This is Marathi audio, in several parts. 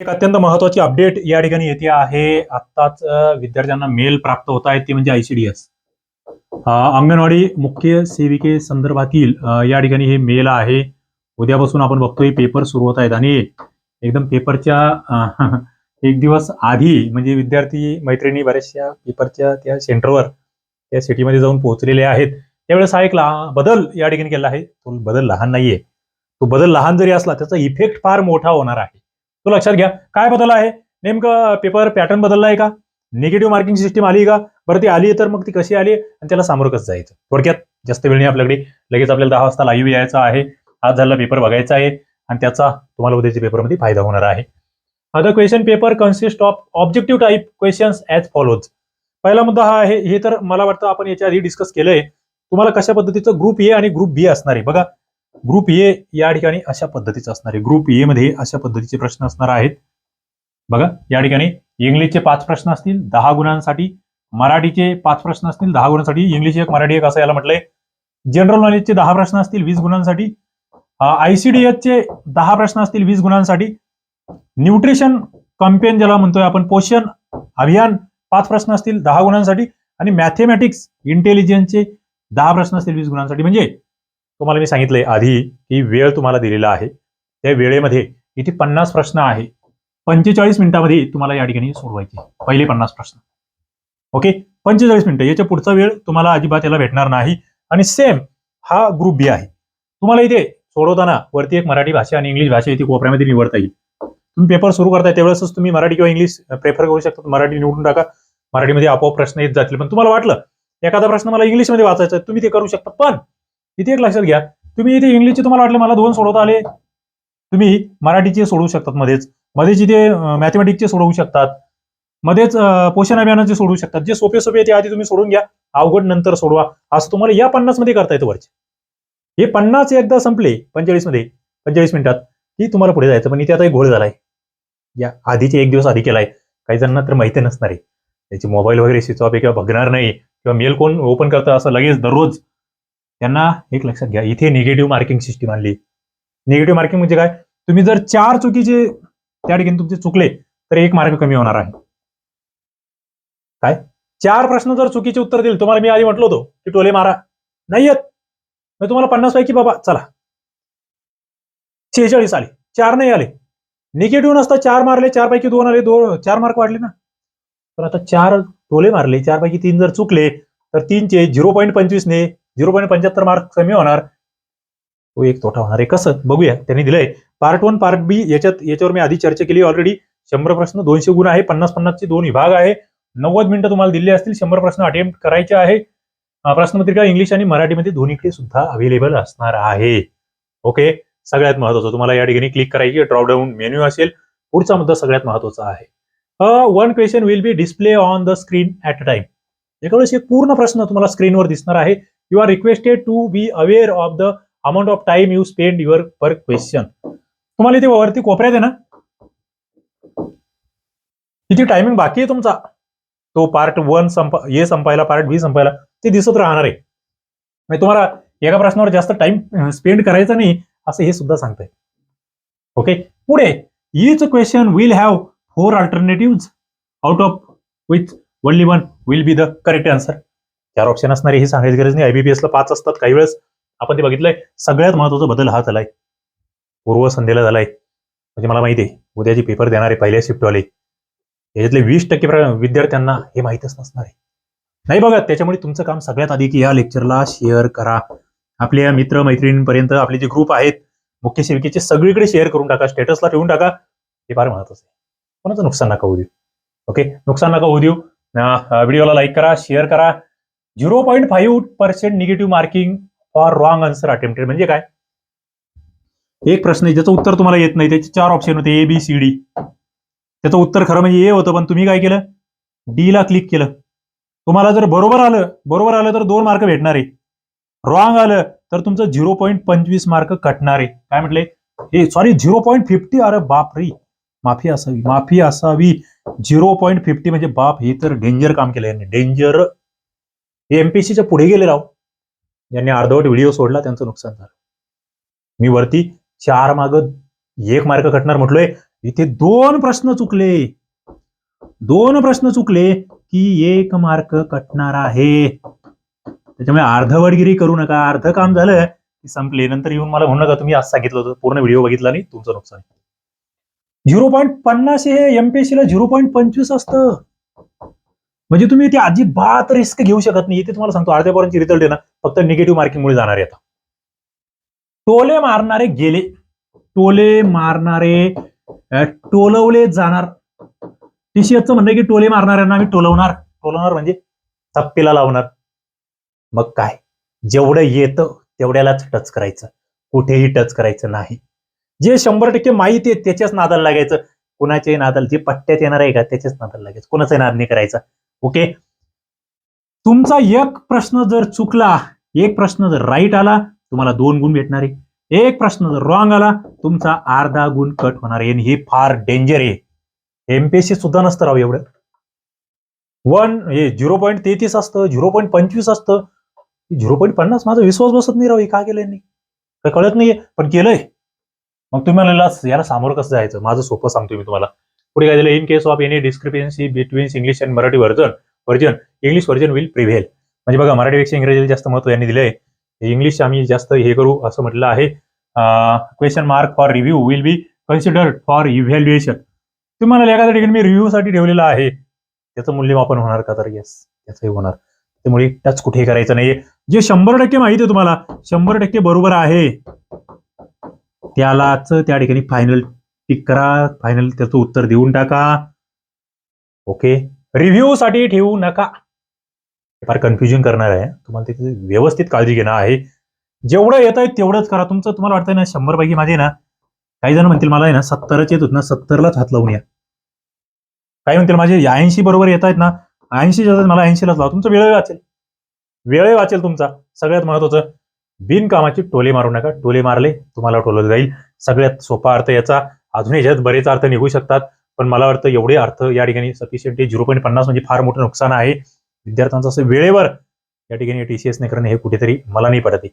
एक अत्यंत महत्वाची अपडेट या ठिकाणी येते आहे. आत्ताच विद्यार्थ्यांना मेल प्राप्त होत आहेत ते म्हणजे आयसीडीएस अंगणवाडी मुख्य सेविके संदर्भातील या ठिकाणी हे मेल आहे. उद्यापासून आपण बघतोय पेपर सुरू होत आहेत आणि एकदम पेपरच्या एक दिवस आधी म्हणजे विद्यार्थी मैत्रिणी बऱ्याचशा पेपरच्या त्या सेंटरवर त्या सिटीमध्ये जाऊन पोहोचलेले आहेत. त्यावेळेस हा एक बदल या ठिकाणी केला आहे. तो बदल लहान नाहीये. तो बदल लहान जरी असला त्याचा इफेक्ट फार मोठा होणार आहे. तो लक्षात घ्या. काय बदल आहे? नेमकं पेपर पॅटर्न बदलला आहे का? निगेटिव्ह मार्किंग सिस्टीम आली का? बरं ती आली तर मग ती कशी आली आणि त्याला सामोरं कसं जायचं? थोडक्यात जास्त वेळ नाही आपल्याकडे. लगेच आपल्याला दहा वाजता लाईव्ह यायचं आहे. आज झालेला पेपर बघायचा आहे. आणि त्याचा तुम्हाला उद्याच्या पेपरमध्ये फायदा होणार आहे. आता question paper consist of objective type questions as follows पहिला मुद्दा हा आहे. हे तर मला वाटतं आपण याच्या आधी डिस्कस केलंय. तुम्हाला कशा पद्धतीचं ग्रुप ए आणि ग्रुप बी असणार आहे? बघा. ग्रुप ए या ठिकाणी अशा पद्धतीचं असणार आहे. ग्रुप ए मध्ये अशा पद्धतीचे प्रश्न असणार आहेत. बघा या ठिकाणी इंग्लिशचे पाच प्रश्न असतील दहा गुणांसाठी मराठीचे पाच प्रश्न असतील दहा गुणांसाठी इंग्लिश एक मराठी एक असं याला म्हटलंय. जनरल नॉलेजचे दहा प्रश्न असतील वीस गुणांसाठी. आयसीडीएसचे दहा प्रश्न असतील वीस गुणांसाठी. न्यूट्रिशन कंपेन ज्याला म्हणतोय आपण पोषण अभियान पाच प्रश्न असतील दहा गुणांसाठी. आणि मॅथेमॅटिक्स इंटेलिजन्सचे दहा प्रश्न असतील वीस गुणांसाठी. म्हणजे तुम्हाला मी सांगितलंय आधी की वेळ तुम्हाला दिलेला आहे. त्या वेळेमध्ये इथे पन्नास प्रश्न आहे. पंचेचाळीस मिनिटामध्ये तुम्हाला या ठिकाणी सोडवायचे. पहिले पन्नास प्रश्न. ओके? पंचेचाळीस मिनिटं. याच्या पुढचा वेळ तुम्हाला अजिबात याला भेटणार नाही. आणि सेम हा ग्रुप बी आहे. तुम्हाला इथे सोडवताना वरती एक मराठी भाषा आणि इंग्लिश भाषा इथे कोपऱ्यामध्ये निवडता येईल. तुम्ही पेपर सुरू करताय त्यावेळेसच तुम्ही मराठी किंवा इंग्लिश प्रेफर करू शकता. मराठी निवडून टाका. मराठीमध्ये आपोआप प्रश्न येत जातील. पण तुम्हाला वाटलं एखादा प्रश्न मला इंग्लिशमध्ये वाचायचा आहे, तुम्ही ते करू शकता. पण इथे एक लक्षात घ्या. तुम्ही इथे इंग्लिशचे तुम्हाला वाटले मला दोन सोडवता आले? तुम्ही मराठीचे सोडवू शकतात मध्येच. मध्येच इथे मॅथमॅटिक्सचे सोडवू शकतात. मध्येच पोषण अभियानाचे सोडवू शकतात. जे सोपे सोपे ते आधी तुम्ही सोडून घ्या. अवघड नंतर सोडवा. असं तुम्हाला या पन्नासमध्ये करता येतं वरचे. हे पन्नास एकदा संपले पंचेचाळीसमध्ये. पंचेचाळीस मिनिटात की तुम्हाला पुढे जायचं पण इथे आता एक घोळ झालाय. या आधीचे एक दिवस आधी केलाय. काही जणांना तर माहिती नसणार आहे. त्याची मोबाईल वगैरे स्विच ऑफ आहे किंवा बघणार नाही. किंवा मेल कोण ओपन करतं असं लगेच दररोज त्यांना एक लक्षात घ्या इथे निगेटिव्ह मार्किंग सिस्टीम आणली. निगेटिव्ह मार्किंग म्हणजे काय? तुम्ही जर चार चुकीचे त्या ठिकाणी तुमचे चुकले तर एक मार्क कमी होणार आहे. काय? चार प्रश्न जर चुकीचे उत्तर दिले तुम्हाला मी आधी म्हटलं होतो की टोले मारा. नाही येत मग तुम्हाला पन्नास पैकी बाबा चला. शेहेचाळीस आले चार नाही आले. निगेटिव्ह नसता चार मारले चार पैकी दोन आले दोन चार मार्क वाढले ना. पण आता चार टोले मारले चार पैकी तीन जर चुकले तर तीनचे झिरो पॉईंट पंचवीसने झिरो पॉईंट पंच्याहत्तर मार्क कमी होणार. तो एक तोटा होणार आहे. कसं? बघूया. त्यांनी दिलंय. पार्ट वन पार्ट बी याच्यात याच्यावर मी आधी चर्चा केली ऑलरेडी शंभर प्रश्न दोनशे गुण आहे. पन्नास पन्नासचे दोन विभाग आहे. नव्वद मिनिटं तुम्हाला दिले असतील. शंभर प्रश्न अटेम्प्ट करायचे आहे. प्रश्नपत्रिका इंग्लिश आणि मराठीमध्ये दोन्हीकडे सुद्धा अवेलेबल असणार आहे. ओके सगळ्यात महत्वाचं. तुम्हाला या ठिकाणी क्लिक करायची ड्रॉपडाऊन मेन्यू असेल. पुढचा मुद्दा सगळ्यात महत्त्वाचा आहे. One question will be display on the screen at a time एका वेळेस एक पूर्ण प्रश्न तुम्हाला स्क्रीनवर दिसणार आहे. You are requested to be aware of the amount of time you spend your per question तुम्हाला इथे वरती कोपऱ्यात आहे ना? किती टायमिंग बाकी आहे तुमचा. तो पार्ट वन संप ए संपायला पार्ट बी संपायला ते दिसत राहणार आहे. म्हणजे तुम्हाला एका प्रश्नावर जास्त टाइम स्पेंड करायचा नाही असं हे सुद्धा सांगतंय. ओके पुढे each question will have four alternative out of with only one will be the correct answer चार ऑप्शन असणार ही हे सांगायची गरज नाही. आयबीपीएसला पाच असतात. काही वेळेस आपण ते बघितलंय सगळ्यात महत्त्वाचा बदल हा झालाय पूर्व संध्येला झालाय. म्हणजे मला माहिती आहे उद्याचे पेपर देणारे पहिल्या शिफ्टवाले याच्यातले वीस टक्के विद्यार्थ्यांना हे माहीतच नसणार आहे. नाही बघा त्याच्यामुळे तुमचं काम सगळ्यात आधी की या लेक्चरला शेअर करा. आपल्या मित्र मैत्रिणींपर्यंत आपले जे ग्रुप आहेत मुख्य सेविकेचे सगळीकडे शेअर करून टाका. स्टेटसला ठेवून टाका. हे फार महत्वाचं आहे. कोणाचं नुकसान नका होऊ देऊ. ओके नुकसान नका होऊ देऊ. व्हिडिओला लाईक करा शेअर करा. Zero point five percent negative marking for wrong answer attempted. म्हणजे काय? एक प्रश्न आहे ज्याचं उत्तर तुम्हाला येत नाही त्याचे चार ऑप्शन होते ए बी सी डी त्याचं उत्तर खरं म्हणजे ए होतं पण तुम्ही काय केलं? डी ला क्लिक केलं. तुम्हाला जर बरोबर आलं बरोबर आलं तर दोन मार्क भेटणार. आहे रॉंग आलं तर तुमचं झिरो पॉईंट पंचवीस मार्क कटणार. आहे काय म्हटले? हे सॉरी झिरो पॉईंट फिफ्टी? अरे बाप रे माफी असावी माफी असावी. झिरो पॉईंट फिफ्टी म्हणजे बाप हे तर डेंजर काम केलं यांनी. डेंजर हे एमपीसीच्या पुढे गेले राव. ज्यांनी अर्धवट व्हिडिओ सोडला त्यांचं नुकसान झालं. मी वरती चार माग एक मार्क कटणार म्हटलोय. इथे दोन प्रश्न चुकले. दोन प्रश्न चुकले की एक मार्क कटणार आहे. त्याच्यामुळे अर्धवडगिरी करू नका. अर्ध काम झालं की संपले. नंतर येऊन मला म्हणू नका तुम्ही आज सांगितलं होतं. पूर्ण व्हिडिओ बघितला नाही तुमचं नुकसान. झिरो पॉईंट पन्नास हे एमपीएससी ला झिरो पॉईंट पंचवीस असतं. म्हणजे तुम्ही इथे अजिबात रिस्क घेऊ शकत नाही. इथे तुम्हाला सांगतो अर्ध्यापर्यंत रिझल्ट आहे ना फक्त निगेटिव्ह मार्किंगमुळे जाणार आहे आता. टोले मारणारे गेले. टोले मारणारे टोलवले जाणार. टीसीएसचं म्हणणं की टोले मारणाऱ्यांना आम्ही टोलवणार. टोलवणार म्हणजे थप्पीला लावणार. मग काय? जेवढं येतं तेवढ्यालाच टच करायचं. कुठेही टच करायचं नाही. जे शंभर टक्के माहिती आहे त्याच्याच नादाला लागायचं. कुणाच्याही नादाला जे पट्ट्यात येणार आहे का त्याच्याच नादाला लागायचं. कोणाचाही नाद नाही करायचा. ओके? तुमचा एक प्रश्न जर चुकला एक प्रश्न जर राईट आला तुम्हाला दोन गुण भेटणार आहे. एक प्रश्न जर रॉंग आला तुमचा अर्धा गुण कट होणार आहे. आणि हे फार डेंजर आहे. एमपीएससी सुद्धा नसतं राव एवढं. वन हे झिरो पॉईंट तेहतीस असतं झिरो पॉईंट पंचवीस असतं. झिरो पॉईंट पन्नास माझा विश्वास बसत नाही राव हे का केलंय नाही काही कळत नाहीये पण केलंय. मग तुम्ही मला याला सामोरं कसं जायचं? माझं सोपं सांगतो मी तुम्हाला. पुढे काय दिलं in case of any discrepancy between English and Marathi version version English version will prevail म्हणजे बघा मराठीपेक्षा इंग्रजीला जास्त महत्त्व यांनी दिलंय. इंग्लिश आम्ही जास्त हे करू असं म्हटलं आहे. Question mark for review will be considered for evaluation तुम्हाला एखाद्या ठिकाणी मी रिव्ह्यू साठी ठेवलेलं आहे. त्याचं मूल्यमापन होणार का? तर येस त्याचंही होणार. त्यामुळे टच कुठेही करायचं नाहीये. जे शंभर टक्के माहिती आहे तुम्हाला शंभर टक्के बरोबर आहे. त्यालाच त्या ठिकाणी फायनल टिक करा फायनल त्याचं उत्तर देऊन टाका. ओके रिव्ह्यू साठी ठेवू नका. फार कन्फ्युजन करणार आहे. तुम्हाला तिथे व्यवस्थित काळजी घेणं आहे. जेवढं येत आहे तेवढंच करा. तुमचं तुम्हाला वाटतंय ना शंभर पैकी माझे ना काही जण म्हणतील मला आहे ना सत्तरच येत होत ना सत्तरलाच हात लावून या. काही म्हणतील माझे ऐंशी बरोबर येत आहेत ना ऐंशी जातात मला ऐंशीलाच लावा. तुमचा वेळ वाचेल. वेळ वाचेल तुमचा. सगळ्यात महत्वाचं बिनकामाची टोले मारू नका. टोले मारले तुम्हाला टोललं जाईल. सगळ्यात सोपा अर्थ याचा अजून याच्यात बरेच अर्थ निघू शकतात पण मला वाटतं एवढे अर्थ या ठिकाणी सफिशियंट झिरो पॉईंट पन्नास म्हणजे फार मोठं नुकसान आहे. विद्यार्थ्यांचं असं वेळेवर या ठिकाणी टी सी एस नाही करणं हे कुठेतरी मला नाही पडत आहे.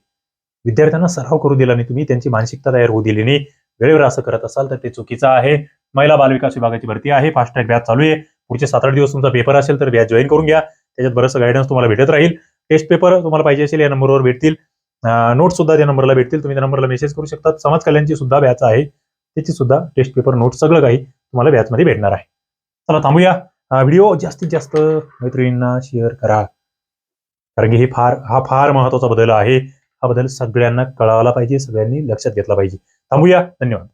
विद्यार्थ्यांना सराव करू दिला नाही तुम्ही त्यांची मानसिकता तयार होऊ दिली नाही. वेळेवर असं करत असाल तर ते चुकीचं आहे. महिला बालविकास विभागाची भरती आहे फास्ट ट्रॅक बॅच चालू आहे. पुढचे सात आठ दिवस तुमचा पेपर असेल तर बॅच जॉईन करून घ्या. त्याच्यात बरंच गायडन्स तुम्हाला भेटत राहील. टेस्ट पेपर तुम्हाला पाहिजे असेल या नंबरवर भेटतील. नोट्स सुद्धा त्या नंबरला भेटतील. तुम्ही त्या नंबरला मेसेज करू शकता समाज कल्याणची सुद्धा बॅच आहे. त्याची सुद्धा टेस्ट पेपर नोट सगळं काही तुम्हाला बॅचमध्ये भेटणार आहे. चला थांबूया. व्हिडिओ जास्तीत जास्त मैत्रिणींना शेअर करा. कारण की हे फार हा फार महत्त्वाचा बदल आहे. हा बदल सगळ्यांना कळायला पाहिजे सगळ्यांनी लक्षात घेतला पाहिजे. थांबूया. धन्यवाद.